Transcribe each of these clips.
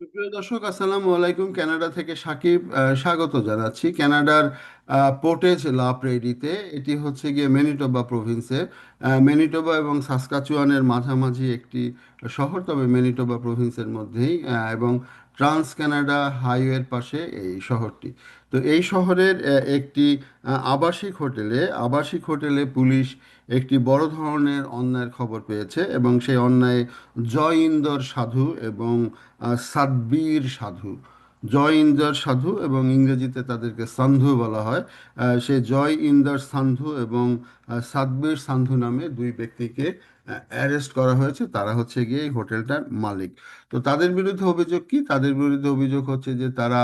প্রিয় দর্শক, আসসালামু আলাইকুম। কানাডা থেকে সাকিব স্বাগত জানাচ্ছি। কানাডার পোর্টেজ লা প্রেরিতে, এটি হচ্ছে গিয়ে ম্যানিটোবা প্রভিন্সে ম্যানিটোবা এবং সাসকাচুয়ানের মাঝামাঝি একটি শহর, তবে ম্যানিটোবা প্রভিন্সের মধ্যেই এবং ট্রান্স কানাডা হাইওয়ের পাশে এই শহরটি। তো এই শহরের একটি আবাসিক হোটেলে আবাসিক হোটেলে পুলিশ একটি বড় ধরনের অন্যায়ের খবর পেয়েছে এবং সেই অন্যায় জয় ইন্দর সাধু এবং সাব্বির সাধু। জয় ইন্দার সাধু এবং ইংরেজিতে তাদেরকে সান্ধু বলা হয়। সে জয় ইন্দার সান্ধু এবং আহ, সাতবীর সান্ধু নামে দুই ব্যক্তিকে অ্যারেস্ট করা হয়েছে। তারা হচ্ছে গিয়ে এই হোটেলটার মালিক। তো তাদের বিরুদ্ধে অভিযোগ কি? তাদের বিরুদ্ধে অভিযোগ হচ্ছে যে তারা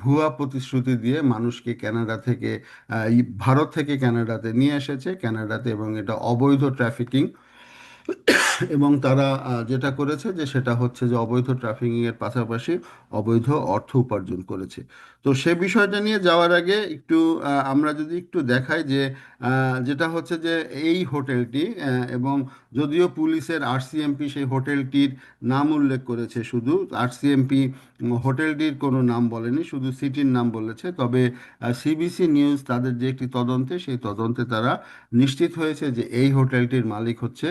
ভুয়া প্রতিশ্রুতি দিয়ে মানুষকে কানাডা থেকে ভারত থেকে কানাডাতে নিয়ে এসেছে। কানাডাতে এবং এটা অবৈধ ট্রাফিকিং। এবং তারা যেটা করেছে যে সেটা হচ্ছে যে অবৈধ ট্রাফিকিং এর পাশাপাশি অবৈধ অর্থ উপার্জন করেছে। তো সে বিষয়টা নিয়ে যাওয়ার আগে একটু আমরা যদি একটু দেখাই যে যেটা হচ্ছে যে এই হোটেলটি এবং যদিও পুলিশের আরসিএমপি সেই হোটেলটির নাম উল্লেখ করেছে শুধু আরসিএমপি হোটেলটির কোনো নাম বলেনি, শুধু সিটির নাম বলেছে, তবে সিবিসি নিউজ তাদের যে একটি তদন্তে, সেই তদন্তে তারা নিশ্চিত হয়েছে যে এই হোটেলটির মালিক হচ্ছে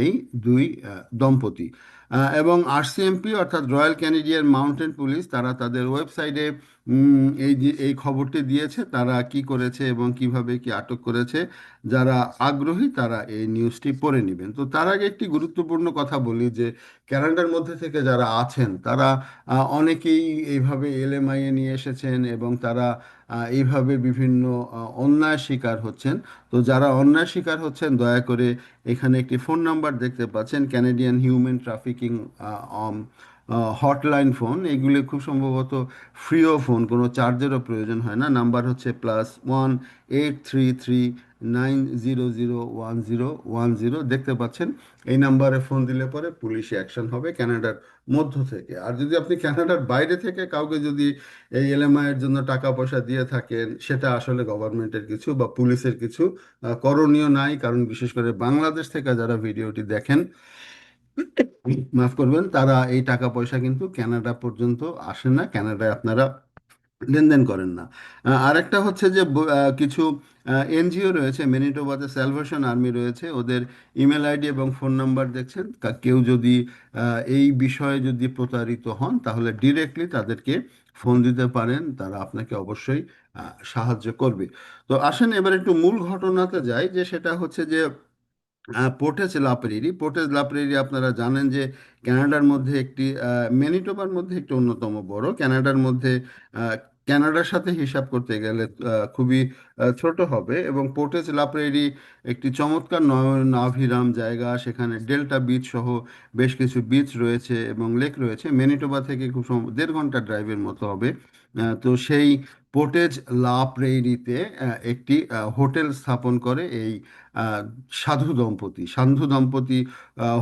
এই দুই দম্পতি। এবং আরসিএমপি অর্থাৎ রয়্যাল ক্যানেডিয়ান মাউন্টেন পুলিশ তারা তাদের ওয়েবসাইটে এই যে, এই খবরটি দিয়েছে, তারা কি করেছে এবং কীভাবে কি আটক করেছে, যারা আগ্রহী তারা এই নিউজটি পড়ে নেবেন। তো তার আগে একটি গুরুত্বপূর্ণ কথা বলি যে ক্যানাডার মধ্যে থেকে যারা আছেন, তারা অনেকেই এইভাবে এলএমআইএ নিয়ে এসেছেন এবং তারা এইভাবে বিভিন্ন অন্যায় শিকার হচ্ছেন। তো যারা অন্যায় শিকার হচ্ছেন, দয়া করে এখানে একটি ফোন নাম্বার দেখতে পাচ্ছেন Canadian human trafficking hotline phone এগুলি খুব সম্ভবত ফ্রিও ফোন কোনো চার্জেরও প্রয়োজন হয় না। নাম্বার হচ্ছে plus one eight three three nine zero zero one zero one zero দেখতে পাচ্ছেন, এই নাম্বারে ফোন দিলে পরে পুলিশে অ্যাকশন হবে ক্যানাডার মধ্য থেকে। আর যদি আপনি ক্যানাডার বাইরে থেকে কাউকে যদি এই এলএমআই এর জন্য টাকা পয়সা দিয়ে থাকেন, সেটা আসলে গভর্নমেন্টের কিছু বা পুলিশের কিছু করণীয় নাই। কারণ বিশেষ করে বাংলাদেশ থেকে যারা ভিডিওটি দেখেন মাফ করবেন, তারা এই টাকা পয়সা কিন্তু ক্যানাডা পর্যন্ত আসে না কানাডায় আপনারা লেনদেন করেন না। আরেকটা হচ্ছে যে কিছু এনজিও রয়েছে ম্যানিটোবাতে স্যালভেশন আর্মি রয়েছে, ওদের ইমেল আইডি এবং ফোন নাম্বার দেখছেন কেউ যদি এই বিষয়ে যদি প্রতারিত হন, তাহলে ডিরেক্টলি তাদেরকে ফোন দিতে পারেন, তারা আপনাকে অবশ্যই সাহায্য করবে। তো আসেন, এবার একটু মূল ঘটনাতে যাই, যে সেটা হচ্ছে যে পোর্টেজ লাপ্রেরি পোর্টেজ লাপ্রেরি আপনারা জানেন যে ক্যানাডার মধ্যে একটি ম্যানিটোবার মধ্যে একটি অন্যতম বড়। ক্যানাডার মধ্যে আহ, কানাডার সাথে হিসাব করতে গেলে খুবই ছোট হবে এবং পোর্টেজ লাপ্রেরি একটি চমৎকার নয় নাভিরাম জায়গা। সেখানে ডেল্টা বিচ সহ বেশ কিছু বিচ রয়েছে এবং লেক রয়েছে। ম্যানিটোবা থেকে খুব দেড় ঘণ্টা ড্রাইভের মতো হবে। তো সেই পোর্টেজ লা প্রেইরিতে আহ, একটি হোটেল স্থাপন করে এই সাধু দম্পতি সাধু দম্পতি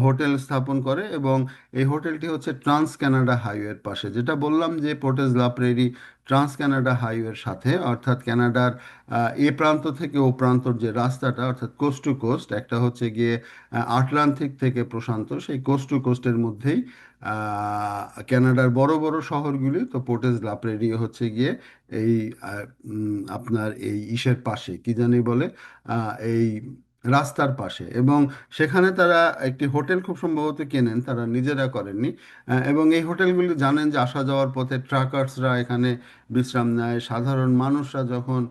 হোটেল স্থাপন করে এবং এই হোটেলটি হচ্ছে ট্রান্স ক্যানাডা হাইওয়ের পাশে। যেটা বললাম যে পোর্টেজ লা প্রেরি ট্রান্স ক্যানাডা হাইওয়ের সাথে অর্থাৎ কানাডার আহ, এ প্রান্ত থেকে ও প্রান্তর যে রাস্তাটা অর্থাৎ কোস্ট টু কোস্ট একটা হচ্ছে গিয়ে আটলান্টিক থেকে প্রশান্ত সেই কোস্ট টু কোস্টের মধ্যেই কানাডার বড় বড় শহরগুলি, তো পোর্টেজ লা হচ্ছে গিয়ে এই আপনার এই ইসের পাশে, কি জানি বলে এই রাস্তার পাশে। এবং সেখানে তারা একটি হোটেল খুব সম্ভবত কেনেন, তারা নিজেরা করেননি। এবং এই হোটেলগুলি জানেন যে আসা যাওয়ার পথে ট্রাকার্সরা এখানে বিশ্রাম নেয়। সাধারণ মানুষরা যখন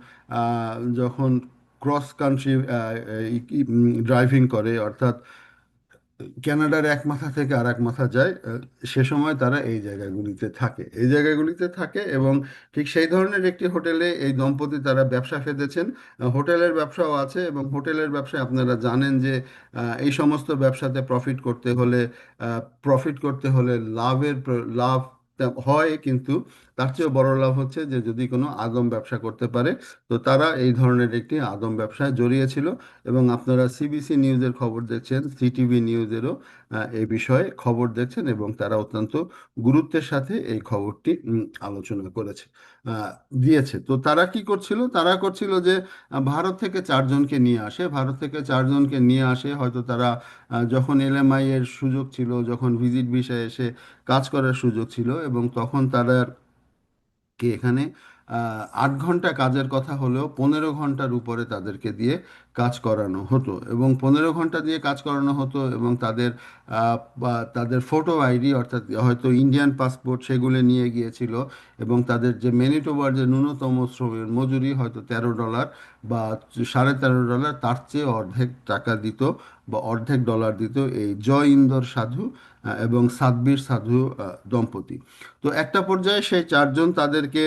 যখন ক্রস কান্ট্রি ড্রাইভিং করে, অর্থাৎ কানাডার এক মাথা থেকে আর এক মাথা যায় সে সময় তারা এই জায়গাগুলিতে থাকে। এই জায়গাগুলিতে থাকে এবং ঠিক সেই ধরনের একটি হোটেলে এই দম্পতি তারা ব্যবসা ফেলেছেন আহ, হোটেলের ব্যবসাও আছে এবং হোটেলের ব্যবসায় আপনারা জানেন যে এই সমস্ত ব্যবসাতে প্রফিট করতে হলে প্রফিট করতে হলে লাভের লাভ হয় কিন্তু তার চেয়েও বড় লাভ হচ্ছে যে যদি কোনো আদম ব্যবসা করতে পারে, তো তারা এই ধরনের একটি আদম ব্যবসায় জড়িয়েছিল। এবং আপনারা সিবিসি নিউজের খবর দেখছেন সিটিভি নিউজেরও এই বিষয়ে খবর দেখছেন এবং তারা অত্যন্ত গুরুত্বের সাথে এই খবরটি আলোচনা করেছে দিয়েছে। তো তারা কি করছিল? তারা করছিল যে, ভারত থেকে চারজনকে নিয়ে আসে। ভারত থেকে চারজনকে নিয়ে আসে, হয়তো তারা যখন এলএমআই এর সুযোগ ছিল, যখন ভিজিট ভিসায় এসে কাজ করার সুযোগ ছিল এবং তখন তারা এখানে আট ঘণ্টা কাজের কথা হলেও পনেরো ঘণ্টার উপরে তাদেরকে দিয়ে কাজ করানো হতো এবং পনেরো ঘণ্টা দিয়ে কাজ করানো হতো এবং তাদের তাদের ফটো আইডি অর্থাৎ হয়তো ইন্ডিয়ান পাসপোর্ট সেগুলো নিয়ে গিয়েছিল এবং তাদের যে ম্যানিটোবার যে ন্যূনতম শ্রমের মজুরি হয়তো তেরো ডলার বা সাড়ে তেরো ডলার তার চেয়ে অর্ধেক টাকা দিত বা অর্ধেক ডলার দিত এই জয় ইন্দর সাধু এবং সাতবীর সাধু দম্পতি। তো একটা পর্যায়ে সেই চারজন তাদেরকে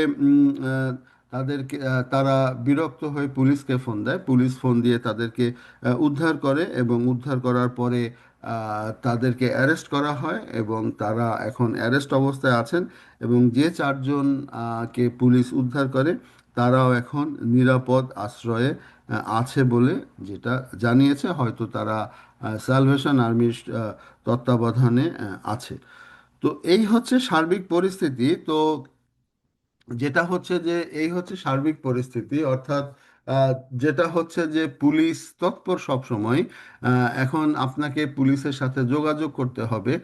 তাদেরকে তারা বিরক্ত হয়ে পুলিশকে ফোন দেয়। পুলিশ ফোন দিয়ে তাদেরকে উদ্ধার করে এবং উদ্ধার করার পরে তাদেরকে অ্যারেস্ট করা হয় এবং তারা এখন অ্যারেস্ট অবস্থায় আছেন এবং যে চারজন আহ, কে পুলিশ উদ্ধার করে তারাও এখন নিরাপদ আশ্রয়ে আছে বলে যেটা জানিয়েছে। হয়তো তারা সালভেশন আর্মির তত্ত্বাবধানে আছে। তো এই হচ্ছে সার্বিক পরিস্থিতি। তো যেটা হচ্ছে যে, এই হচ্ছে সার্বিক পরিস্থিতি। অর্থাৎ যেটা হচ্ছে যে, পুলিশ তৎপর সব সময় এখন আপনাকে পুলিশের সাথে যোগাযোগ করতে হবে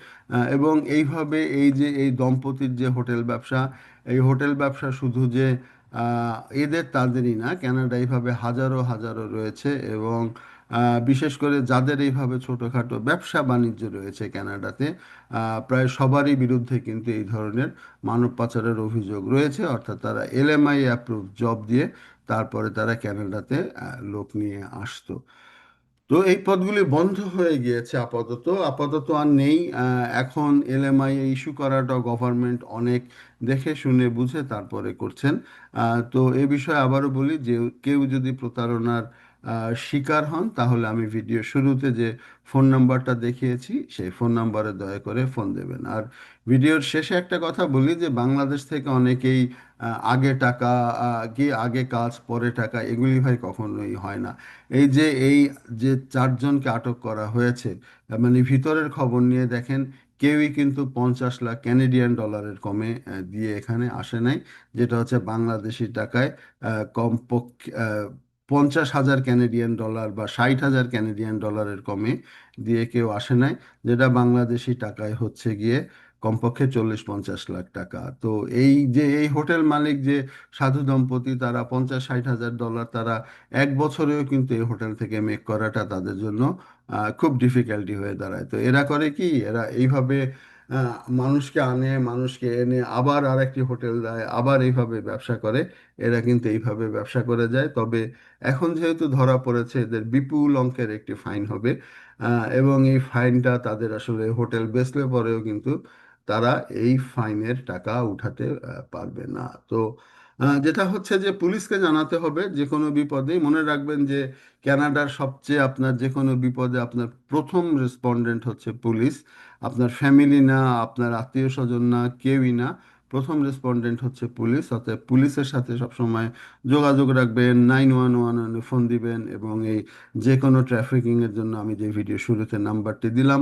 এবং এইভাবে এই যে, এই দম্পতির যে হোটেল ব্যবসা, এই হোটেল ব্যবসা শুধু যে এদের তাদেরই না কানাডা এইভাবে হাজারো হাজারো রয়েছে এবং বিশেষ করে যাদের এইভাবে ছোটোখাটো ব্যবসা বাণিজ্য রয়েছে ক্যানাডাতে প্রায় সবারই বিরুদ্ধে কিন্তু এই ধরনের মানব পাচারের অভিযোগ রয়েছে। অর্থাৎ তারা এলএমআই অ্যাপ্রুভ জব দিয়ে তারপরে তারা ক্যানাডাতে লোক নিয়ে আসতো। তো এই পদগুলি বন্ধ হয়ে গিয়েছে আপাতত। আপাতত আর নেই। এখন এলএমআই ইস্যু করাটা গভর্নমেন্ট অনেক দেখে, শুনে, বুঝে তারপরে করছেন। তো এ বিষয়ে আবারও বলি যে কেউ যদি প্রতারণার শিকার হন, তাহলে আমি ভিডিও শুরুতে যে ফোন নাম্বারটা দেখিয়েছি, সেই ফোন নাম্বারে দয়া করে ফোন দেবেন। আর ভিডিওর শেষে একটা কথা বলি যে, বাংলাদেশ থেকে অনেকেই আগে টাকা কি আগে কাজ, পরে টাকা, এগুলি ভাই কখনোই হয় না। এই যে এই যে চারজনকে আটক করা হয়েছে মানে ভিতরের খবর নিয়ে দেখেন, কেউই কিন্তু পঞ্চাশ লাখ ক্যানেডিয়ান ডলারের কমে দিয়ে এখানে আসে নাই, যেটা হচ্ছে বাংলাদেশি টাকায় কমপক্ষে পঞ্চাশ হাজার ক্যানেডিয়ান ডলার বা ষাট হাজার ক্যানেডিয়ান ডলারের কমে দিয়ে কেউ আসে নাই, যেটা বাংলাদেশি টাকায় হচ্ছে গিয়ে কমপক্ষে চল্লিশ পঞ্চাশ লাখ টাকা। তো এই যে, এই হোটেল মালিক যে সাধু দম্পতি, তারা পঞ্চাশ ষাট হাজার ডলার তারা এক বছরেও কিন্তু এই হোটেল থেকে মেক করাটা তাদের জন্য খুব ডিফিকাল্টি হয়ে দাঁড়ায়। তো এরা করে কি, এরা এইভাবে মানুষকে আনে, মানুষকে এনে আবার আর একটি হোটেল দেয়, আবার এইভাবে ব্যবসা করে। এরা কিন্তু এইভাবে ব্যবসা করে যায়। তবে এখন যেহেতু ধরা পড়েছে, এদের বিপুল অঙ্কের একটি ফাইন হবে। এবং এই ফাইনটা তাদের আসলে হোটেল বেচলে পরেও কিন্তু তারা এই ফাইনের টাকা উঠাতে পারবে না। তো যেটা হচ্ছে যে পুলিশকে জানাতে হবে যে কোনো বিপদে মনে রাখবেন যে ক্যানাডার সবচেয়ে আপনার যে কোনো বিপদে আপনার প্রথম রেসপন্ডেন্ট হচ্ছে পুলিশ। আপনার ফ্যামিলি না, আপনার আত্মীয় স্বজন না, কেউই না, প্রথম রেসপন্ডেন্ট হচ্ছে পুলিশ। অতএব পুলিশের সাথে সবসময় যোগাযোগ রাখবেন নাইন ওয়ান ওয়ান ফোন দিবেন এবং এই যে কোনো ট্রাফিকিংয়ের জন্য আমি যে ভিডিও শুরুতে নাম্বারটি দিলাম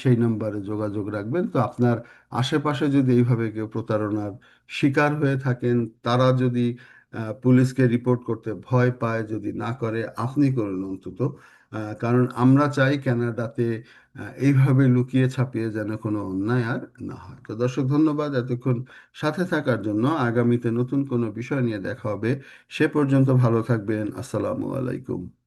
সেই নাম্বারে যোগাযোগ রাখবেন। তো আপনার আশেপাশে যদি এইভাবে কেউ প্রতারণার শিকার হয়ে থাকেন, তারা যদি পুলিশকে রিপোর্ট করতে ভয় পায়, যদি না করে, আপনি করুন অন্তত। কারণ আমরা চাই কানাডাতে এইভাবে লুকিয়ে ছাপিয়ে যেন কোনো অন্যায় আর না হয়। তো দর্শক, ধন্যবাদ এতক্ষণ সাথে থাকার জন্য। আগামীতে নতুন কোনো বিষয় নিয়ে দেখা হবে। সে পর্যন্ত ভালো থাকবেন। আসসালামু আলাইকুম।